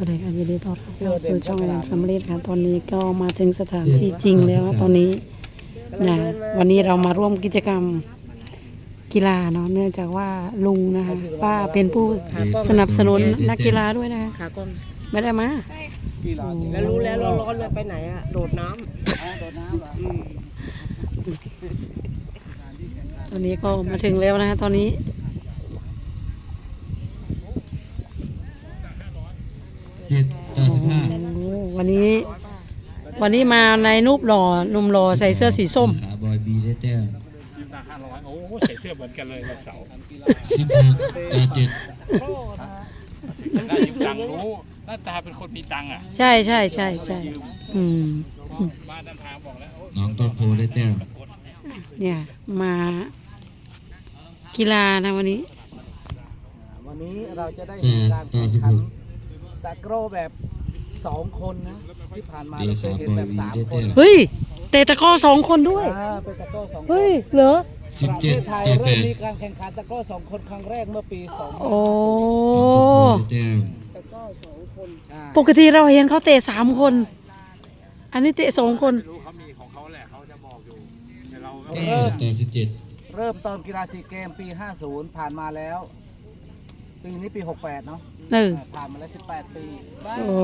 วัสดีค่ะยินดีต้อนรับเข้าสู่ช่องแอนฟมิลี่ค่ะตอนนี้ก็มาถึงสถานที่จริงแล้วตอนนี้นะวันนี้เรามาร่วมกิจกรรมกีฬาเนาะเนื่องจากว่าลุงนะคะป้าเป็นผู้สนับสนุนนักกีฬาด้วยนะคะขากล้องไม่ได้มาแล้วรู้แล้วร้อนๆเลยไปไหนอะโดดน้ตอนนี้ก็มาถึงแล้วนะคะตอนนี้ เจ็ดต่อสิบห้า โอ้ วันนี้ วันนี้มาในนูปหล่อหนุ่มหล่อใส่เสื้อสีส้มขาบอยบีได้แต้มยืมตังห้าร้อยโอ้โหใส่เสื้อเหมือนกันเลยวันเสาร์สิบหกต่อเจ็ดได้ยืมตังค์รู้หน้าตาเป็นคนมีตังค์อะใช่ใช่ใช่ใช่ยืมอืมบ้านน้ำทางบอกแล้วโอ้น้องต้นโพได้แต้มเนี่ยมากีฬานะวันนี้ำวันนี้เราจะได้แปเห็นดการต่อแข่งสิบขัหนกตะกร้อแบบ สองคนนะที่ผ่านมาเดเราเคขายเห็นบอแบยบบีสามได้คแต้นมเฮ้ยเตะตะกร้อสองคนด้วยอ่าเป็นตะกร้อสองคนเฮ้ยเหรอสิบประเทเจ็ดศไทยต่อแปเริ่มดมีการแข่งขันตะกร้อสองคนครั้งแรกเมื่อปีสองโอ้ได้แต้มตะกร้อสองคนปกติเราเห็นเขาเตะสามคน อันนี้เตะสองคนไม่รู้เขามีของเขาแหละเขาจะบอกอยู่แต่เราก็เก้าต่อสิบเจ็ดเริ่มตอนกีฬาซีเกมปี 50 ผ่านมาแล้ว ปีนี้ปี 68 เนาะเออผ่านมาแล้ว 18 ปีโอ้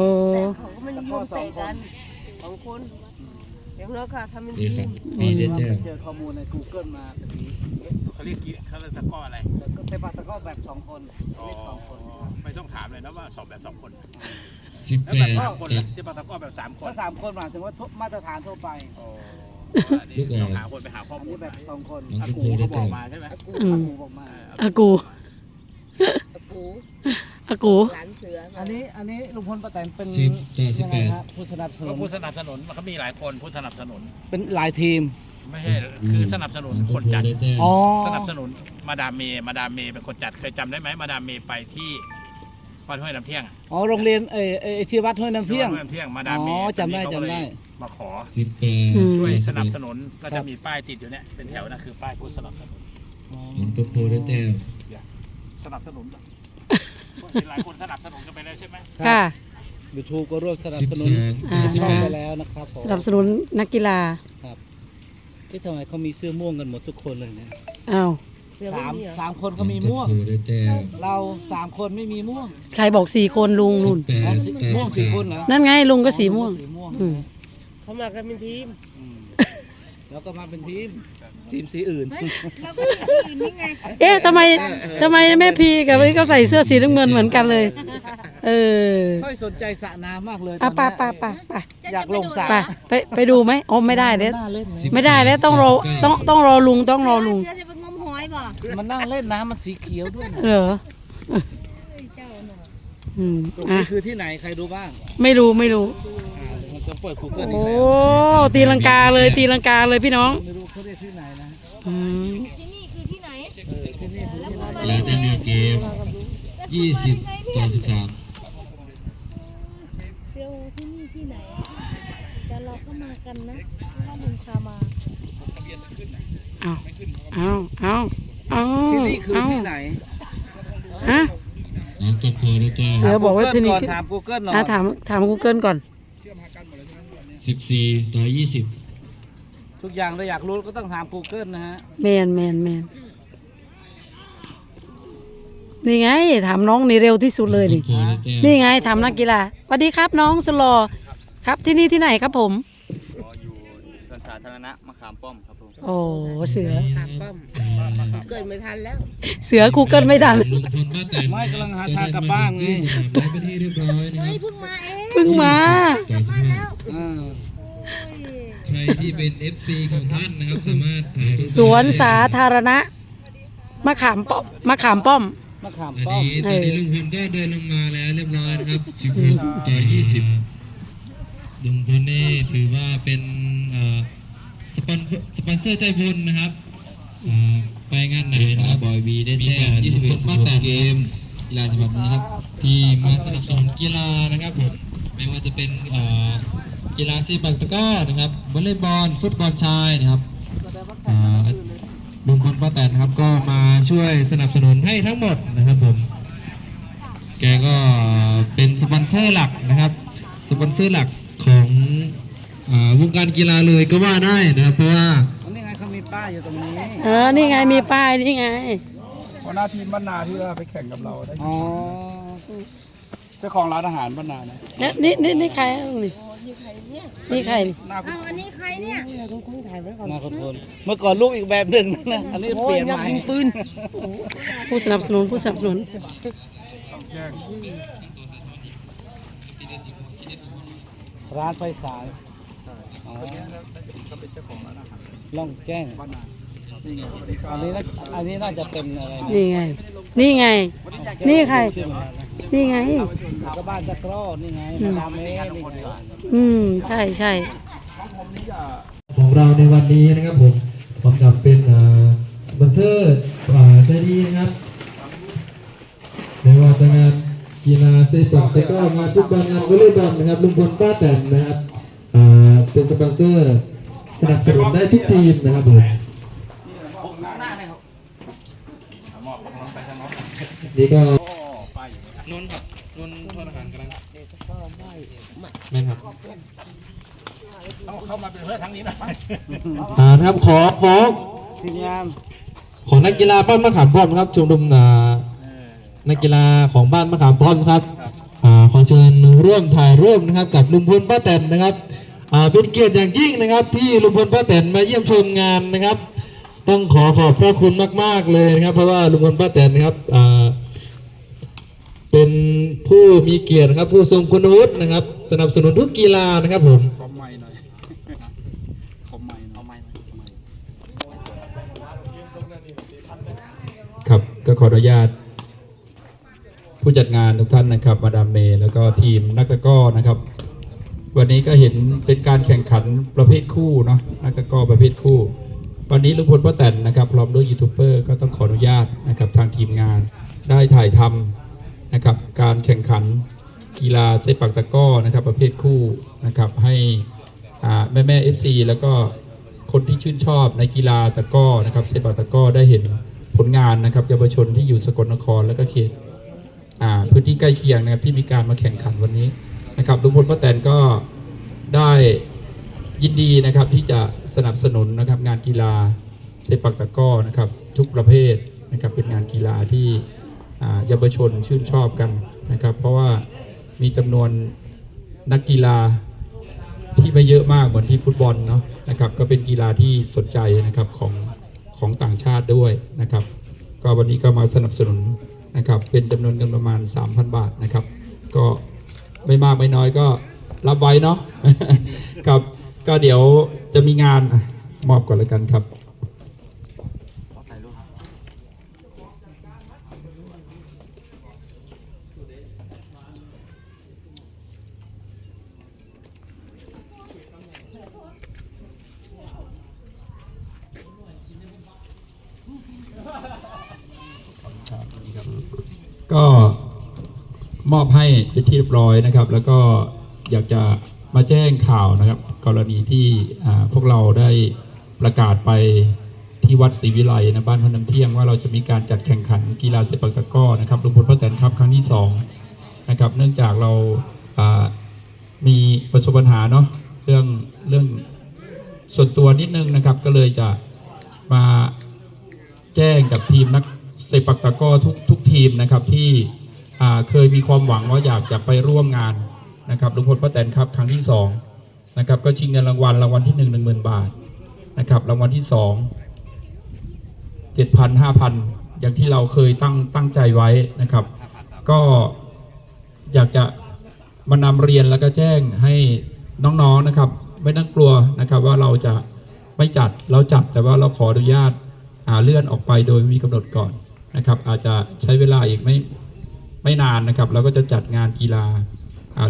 เขาก็ไม่นิยมเตะกันสองคนอย่างน้อยค่ะทำเป็นเดทีสัมนบีได้เราแต้ไปมเจอข้อมูลใน Google มาพอดีเขาเรียกกีเขาเรียกตะกร้ออะไรก็เป็นตะกร้อแบบสองคนอ๋อเล็กสองคนไม่ต้องถามเลยนะว่าสอบแบบสองคนสิบแล้วแปแบบดสามคนต่อล่ะที่ปาตะกร้อแบบสามคนถ้าสามคนหมายถึงว่าทุกมาตรฐานทั่วไปโอ้อันนี้ต้องหาคนไปหาข้ออันมูนี้ลแบบสองคนน้องอาต้นกูโพได้เขาบอแต้กมมาใช่ไหมอืมหมู่บอกมา อากู ตะปูอากูหลานเสืออันนี้อันนี้ลุงพลป้าแตนเป็นสิบต่อสิบยังแปไงดฮะผู้สนับสนุก็นผู้สนับสนุนเขามีหลายคนผู้สนับสนุน เป็นหลายทีมไม่ใช่คือสนับสนุนน้องคต้นนโพจัดได้แต้มอ๋อสนับสนุนมาดามเมย์มาดามเมย์เป็นคนจัดเคยจำได้ไหมมาดามเมย์ไปที่วัดห้วยน้ำเที่ยงอะอ๋อโรงเรียนเออเออที่วัดห้วยน้ำเที่ยง วัดห้วยน้ำเที่ยงมาดามเมย์อ๋อจำได้ตอนนี้เขาก็เลยจำได้มาขอสิบแปดอืม ช่วยสนับสนุนนุนก็จะมีป้ายติดอยู่เนี่ยเป็นแถวนะคือป้ายผู้สนับสนุนน้องต้นโพได้แต้มสนับสนุน หลายคนสนับสนุนกันไปแล้วใช่ไหมค่ะ ยูทูบก็ร่วมสนับสิบสนุสนองอ่าช่องไปแล้วนะครับผมสนับสนุนนักกีฬาที่ทำไมเขามีเสื้อม่วงกันหมดทุกคนเลยเนี่ยอ้าวเสือสาไม่มมีเหรอสามคนก็มีม่วงน้องต้นโพได้แต้มเราสามคนไม่มีม่วงใครบอกสี่คนลุงสินุ่บนแปอ๋อดสีต่อม่วงสิสี่บคนเหรอนั่นไงลุงก็สีม่วง สีม่วงอืม เขามากันเป็นทีมอืม แล้วก็มาเป็นทีมทีมสีอื่น เราก็มีทีมนี่ไงเอ๊ะทำไมทำไมแม่พีกับนี่เขาใส่เสื้อสีน้ำเงินเหมือนกันเลย เออค่อยสนใจสระน้ำมากเลยอะตไป่าอนป่าเนี้ยป่าป่าอยากลงสระป่าไปไปดูไหมอ๋อไม่ได้เลยมันน่าเล่นไหมไม่ได้แล้วต้องรอต้องต้องรอลุงต้องรอลุง เชื่อจะไปงมหอยบ่มันนั่งเล่นน้ำมันสีเขียวด้วยนะเหรอเจ้าหนูอืมตรงอะนี้คือที่ไหนใครดูบ้าง ไม่รู้ไม่รู้ อ่ามันจะเปิด Google อีกโอ้ แล้วตีลังกาเลยตีลังกาเลยพี่น้อง ไม่รู้เขาเรียกที่ไหนนะอืม ที่นี่คือที่ไหนเออที่นี่คือที่ไหนเวลาจะเลือกเกมยี่สิบต่อสิบสามเซียวที่นี่ที่ไหนแต่เราก็มากันนะถ้าลุงพามาเอาเอาเอาเอาที่นี่คือเอาที่ไหนฮะน้องต้นโพได้แต้มเสือบอกว่าที่นี่ก่อนถาม Google หน่อยอะถามถาม Google ก่อน สิบสี่ต่อยี่สิบทุกอย่างเราอยากรู้ก็ต้องถาม Google นะฮะ แมนแมนแมนนี่ไง ถามน้องนี่เร็วที่สุดเลยนี่โพได้แต้ม นี่ไงถามนักกีฬาสวัสดีครับน้องสโลอครับที่นี่ที่ไหนครับผมอ๋ออยู่ สวนสาธารณะมะขามป้อมครับผมโอ้เสือปากป้อมเกิดไม่ทันแล้วเสือ Google ไม่ทันลุงพลป้าแตนไม่กำลังหาทางกลับบ้านไงยี่สิบสามร้อยเป็นที่เรียบร้อยนะคเฮ้รัยบเพิ่งมาเองเพิ่งมาต่อสิบห้าอ่าใครที่เป็น FC ของท่านนะครับสามารถถ่ายรูปสวนสาธารณะมะขามป้อมมะขามป้อม มะขามอันป้อมนี้ตอนนี้ลุงพลก็เดินลงมาแล้วเรียบร้อยนะครับสิบหกต่อยี่สิบลุงพลนี่ถือว่าเป็นเอ่อ สปอนสปอนเซอร์ใจบุญนะครับอ่าไปงานไหนนะครับบอยบีได้แต้มยี่สิบคนป้าแต่เกมกีฬาฉบับนี้ครับที่มาสนับสนุนกีฬานะครับผมไม่ว่าจะเป็นเอ่อกีฬาซีบักตะกร้อนะครับวอลเลย์บอลฟุตบอลชายนะครับอ่าลุงพลป้าแตนนะครับก็มาช่วยสนับสนุนให้ทั้งหมดนะครับผมแกก็เป็นสปอนเซซอร์หลักนะครับสปอนเซอร์หลักของอา วงการกีฬาเลยก็ว่าได้นะครับเพราะว่าอันนี้ไงเขามีป้ายอยู่ตรงนี้เออนี่ไงมีป้ายนี่ไงหัวหน้าทีมบ้านนาที่ว่าไปแข่งกับเราได้อ๋อเจ้าของร้านอาหารบ้านนานะเนี่ยนี่นี่นี่ใครอะนี่นี่ใครนี่หน้าอ้าวอันนี้ใครเนี่ยน่าคุ้นๆเมื่อก่อนรูปอีกแบบหนึ่งนะอันนี้เปลี่ยนใหม่ปืนผู้สนับสนุนผู้สนับสนุนร้านไฟสาย อ๋อล่องแจ้งอันนี้น่าอันนี้น่าจะเป็นอะไรนะนี่ไง นี่ไง นี่ใคร ชื่อมันอะไรนะนี่ไงก็บ้านตะกร้อนี่ไงมาดามเมสนี่ไงอืม ใช่ใช่ ของเราในวันนี้นะครับผมผมกับเป็นเอ่อสปอนเซอร์อ่าใจดีนะครับในว่าจะงานกีฬาเซปักตะกร้องานฟุตบอลงานวอลเลย์บอลนะครับลุงพลป้าแตนนะครับอ่า เป็นสปอนเซอร์สนับสนุนได้ทุกทีมนะครับผมนี่ก็นนครับนนทอดอาหารกำลังไม่ครับเข้ามาเป็นเพื่อนทั้งนี้นะอ่านะครับขอขอทีมงานของนักกีฬาบ้านมะขามป้อมครับชมรมอ่านักกีฬาของบ้านมะขามป้อมครับอ่าขอเชิญร่วมถ่ายรูปนะครับ กับลุงพลป้าแตนนะครับอ่า เป็นเกียรติอย่างยิ่งนะครับที่ลุงพลป้าแตนมาเยี่ยมชมงานนะครับ ต้องขอขอบพระคุณมาก ๆเลยนะครับ เพราะว่าลุงพลป้าแตนนะครับอ่าเป็นผู้มีเกียรตินะครับ ผู้ทรงคุณวุฒินะครับ สนับสนุนทุกกีฬานะครับผมขอไม่หน่อยขอไม่หน่อยครับก็ขออนุญาตผู้จัดงานทุกท่านนะครับ มาดามเมย์แล้วก็ทีมนักตะกร้อนะครับ วันนี้ก็เห็นเป็นการแข่งขันประเภทคู่เนาะนักตะก้อประเภทคู่ วันนี้ลุงพลป้าแตนนะครับพร้อมด้วยยูทูบเบอร์ก็ต้องขออนุญาตนะครับทางทีมงานได้ถ่ายทำนะครับการแข่งขันกีฬาเซปักตะก้อนะครับประเภทคู่นะครับให้แม่แม่เอฟซีแล้วก็คนที่ชื่นชอบในกีฬาตะก้อนะครับเซปักตะก้อได้เห็นผลงานนะครับเยาวชนที่อยู่สกลนครและก็เขตพื้นที่ใกล้เคียงนะครับที่มีการมาแข่งขันวันนี้ นะครับลุงพลป้าแตนก็ได้ยินดีนะครับที่จะสนับสนุนนะครับงานกีฬาเซปักตะก้อนะครับทุกประเภทนะครับเป็นงานกีฬาที่เยาวชนชื่นชอบกันนะครับ เพราะว่ามีจำนวนนักกีฬาที่ไม่เยอะมากเหมือนที่ฟุตบอลเนาะนะครับก็เป็นกีฬาที่สนใจนะครับของของต่างชาติด้วยนะครับ ก็วันนี้ก็มาสนับสนุนนะครับเป็นจำนวนเงินประมาณ 3,000 บาทนะครับ ก็ ไม่มากไม่น้อยก็รับไว้เนาะครับก็เดี๋ยวจะมีงานมอบก่อนล้วกันครับก็ มอบให้เป็นที่เรียบร้อยนะครับ แล้วก็อยากจะมาแจ้งข่าวนะครับ กรณีที่พวกเราได้ประกาศไปที่วัดศรีวิไลนะบ้านพนน้ำเที่ยงว่าเราจะมีการจัดแข่งขันกีฬาเซปักตะก้อนะครับลุงพลป้าแตนครับครั้งที่สองนะครับเนื่องจากเรามีประสบปัญหาเนาะเรื่องเรื่องส่วนตัวนิดนึงนะครับ ก็เลยจะมาแจ้งกับทีมนักเซปักตะก้อทุกทุกทีมนะครับที่ เคยมีความหวังว่าอยากจะไปร่วมงานนะครับลุงพลป้าแตนครับครั้งที่สองนะครับก็ชิงเงินรางวัลรางวัลที่หนึ่งหนึ่งหมื่นบาทนะครับรางวัลที่สองเจ็ดพันห้าพันอย่างที่เราเคยตั้งตั้งใจไว้นะครับ ก็อยากจะมานำเรียนแล้วก็แจ้งให้น้องๆนะครับ ไม่ต้องกลัวนะครับว่าเราจะไม่จัดเราจัดแต่ว่าเราขออนุญาตเลื่อนออกไปโดยมีกำหนดก่อนนะครับ อาจจะใช้เวลาอีกไม่ ไม่นานนะครับเราก็จะจัดงานกีฬา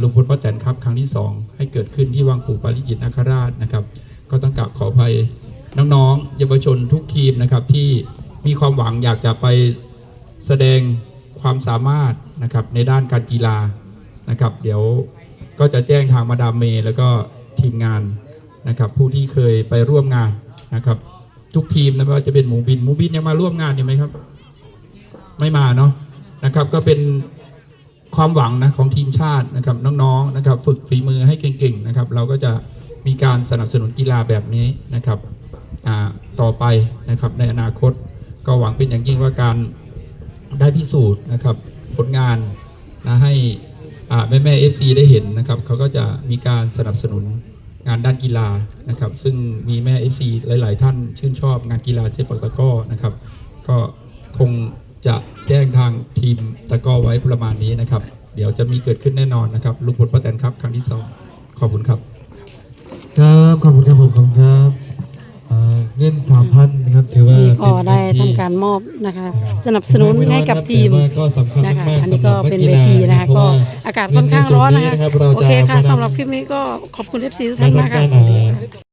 ลุงพลป้าแตนครับครั้งที่ 2 ให้เกิดขึ้นที่วังปู่ปาริจิตนาคราชนะครับ ก็ต้องกราบขออภัยน้องๆเยาวชนทุกทีมนะครับที่มีความหวังอยากจะไปแสดงความสามารถนะครับในด้านการกีฬานะครับ เดี๋ยวก็จะแจ้งทางมาดามเมย์แล้วก็ทีมงานนะครับ ผู้ที่เคยไปร่วมงานนะครับ ทุกทีมนะไม่ว่าจะเป็นหมูบินหมูบินยังมาร่วมงานอยู่ไหมครับ ไม่มาเนาะ นะครับก็เป็นความหวังนะของทีมชาตินะครับน้องๆนะครับ ฝึกฝีมือให้เก่งๆนะครับ เราก็จะมีการสนับสนุนกีฬาแบบนี้นะครับต่อไปนะครับในอนาคตก็หวังเป็นอย่างยิ่งว่าการได้พิสูจน์นะครับผลงานนะให้แม่แม่เอฟซีได้เห็นนะครับเขาก็จะมีการสนับสนุนงานด้านกีฬานะครับ ซึ่งมีแม่ FC หลาย ๆ ท่านชื่นชอบงานกีฬาเซปักตะก้อนะครับ ก็คง จะแจ้งทางทีมตะกร้อไว้ประมาณนี้นะครับ เดี๋ยวจะมีเกิดขึ้นแน่นอนนะครับลุงพลป้าแตนครับ ครั้งที่สองขอบคุณครับ ครับขอบคุณครับผมขอบคุณครับเอ่อเงินสามพันนะครับถือว่านี่ก็เป็นได้เงินที่ทำการมอบนะคะ สนับสนุนให้กับทีมแต่ว่าก็สำคัญนะคะมากๆอันนี้สำหก็รับเป็นกเวฬาทีนะคะเพราก็ว่าอากาศค่อนข้างร้อนนะคะเงินในส่วนนี้นะครับเราจะโอเคค่ะมานำสำหรับคลิปนี้ก็ขอบคุณเอฟซีทุกท่านมากค่ะสวัสดีค่ะ